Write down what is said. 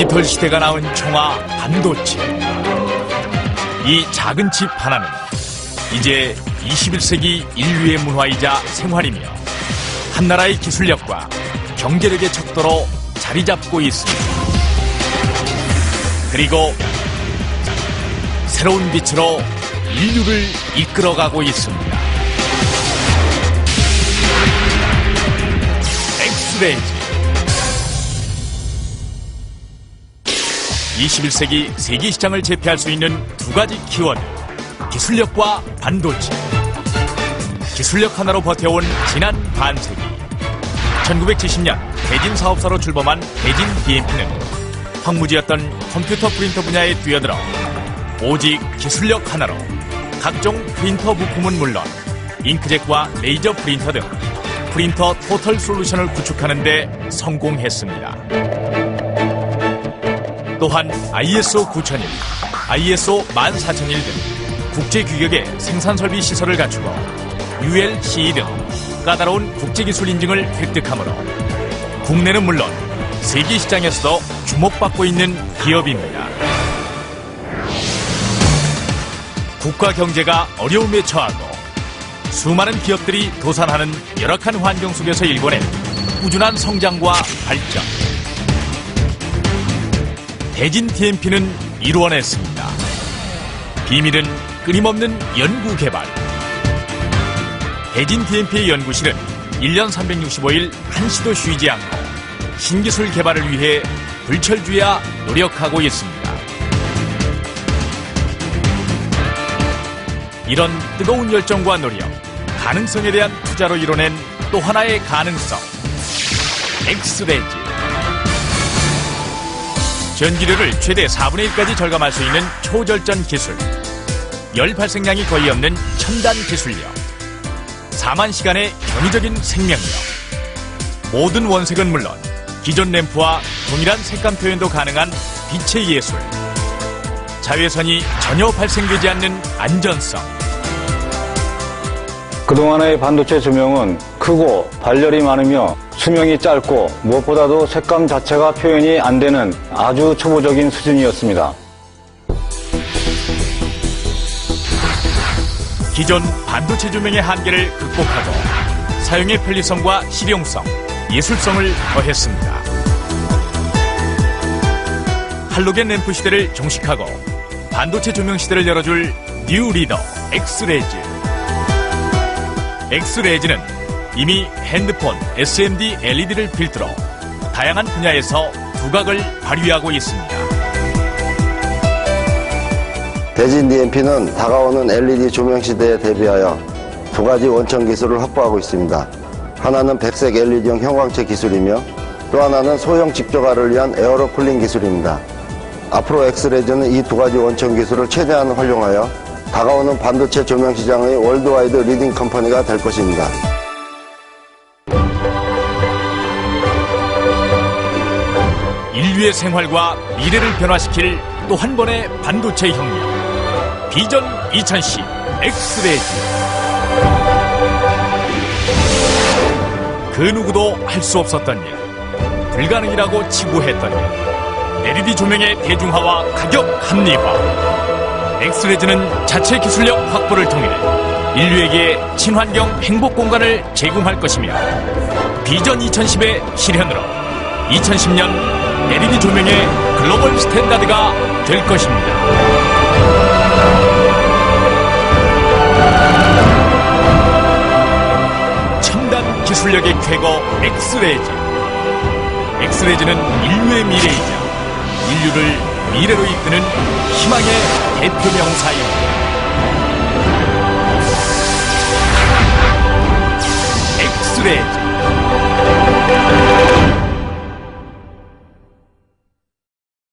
디지털 시대가 낳은 청아 반도체. 이 작은 칩 하나는 이제 21세기 인류의 문화이자 생활이며 한 나라의 기술력과 경제력의 척도로 자리 잡고 있습니다. 그리고 새로운 빛으로 인류를 이끌어가고 있습니다. 엑스레이즈 21세기 세계 시장을 제패할 수 있는 두 가지 키워드 기술력과 반도체 기술력 하나로 버텨온 지난 반세기 1970년 대진 사업사로 출범한 대진 BMP는 황무지였던 컴퓨터 프린터 분야에 뛰어들어 오직 기술력 하나로 각종 프린터 부품은 물론 잉크젯과 레이저 프린터 등 프린터 토털 솔루션을 구축하는 데 성공했습니다. 또한 ISO 9001, ISO 14001 등 국제 규격의 생산 설비 시설을 갖추고 ULCE 등 까다로운 국제 기술 인증을 획득하므로 국내는 물론 세계 시장에서도 주목받고 있는 기업입니다. 국가 경제가 어려움에 처하고 수많은 기업들이 도산하는 열악한 환경 속에서 일궈낸 꾸준한 성장과 발전. 대진 TMP는 이루어냈습니다. 비밀은 끊임없는 연구 개발. 대진 TMP의 연구실은 1년 365일 한시도 쉬지 않고 신기술 개발을 위해 불철주야 노력하고 있습니다. 이런 뜨거운 열정과 노력, 가능성에 대한 투자로 이뤄낸 또 하나의 가능성. 엑스레지. 전기료를 최대 4분의 1까지 절감할 수 있는 초절전 기술. 열 발생량이 거의 없는 첨단 기술력. 4만 시간의 견이적인 생명력. 모든 원색은 물론 기존 램프와 동일한 색감 표현도 가능한 빛의 예술. 자외선이 전혀 발생되지 않는 안전성. 그동안의 반도체 조명은 크고 발열이 많으며 수명이 짧고 무엇보다도 색감 자체가 표현이 안 되는 아주 초보적인 수준이었습니다. 기존 반도체 조명의 한계를 극복하고 사용의 편리성과 실용성, 예술성을 더했습니다. 할로겐 램프 시대를 종식하고 반도체 조명 시대를 열어줄 뉴 리더 엑스레즈. 엑스레즈는 이미 핸드폰, SMD LED를 필두로 다양한 분야에서 두각을 발휘하고 있습니다. 대진 DMP는 다가오는 LED 조명 시대에 대비하여 두 가지 원천 기술을 확보하고 있습니다. 하나는 백색 LED형 형광체 기술이며 또 하나는 소형 직조가를 위한 에어로 쿨링 기술입니다. 앞으로 엑스레즈는 이 두 가지 원천 기술을 최대한 활용하여 다가오는 반도체 조명 시장의 월드와이드 리딩 컴퍼니가 될 것입니다. 인류의 생활과 미래를 변화시킬 또 한 번의 반도체 혁명. 비전 2010 엑스레지. 그 누구도 할 수 없었던 일. 불가능이라고 치부했던 일. LED 조명의 대중화와 가격 합리화. 엑스레즈는 자체 기술력 확보를 통해 인류에게 친환경 행복 공간을 제공할 것이며 비전 2010의 실현으로 2010년 LED 조명의 글로벌 스탠다드가 될 것입니다. 첨단 기술력의 쾌거 엑스레즈. 엑스레즈는 인류의 미래이자 인류를 미래로 이끄는 희망의 대표 명사입니다. 엑스레즈.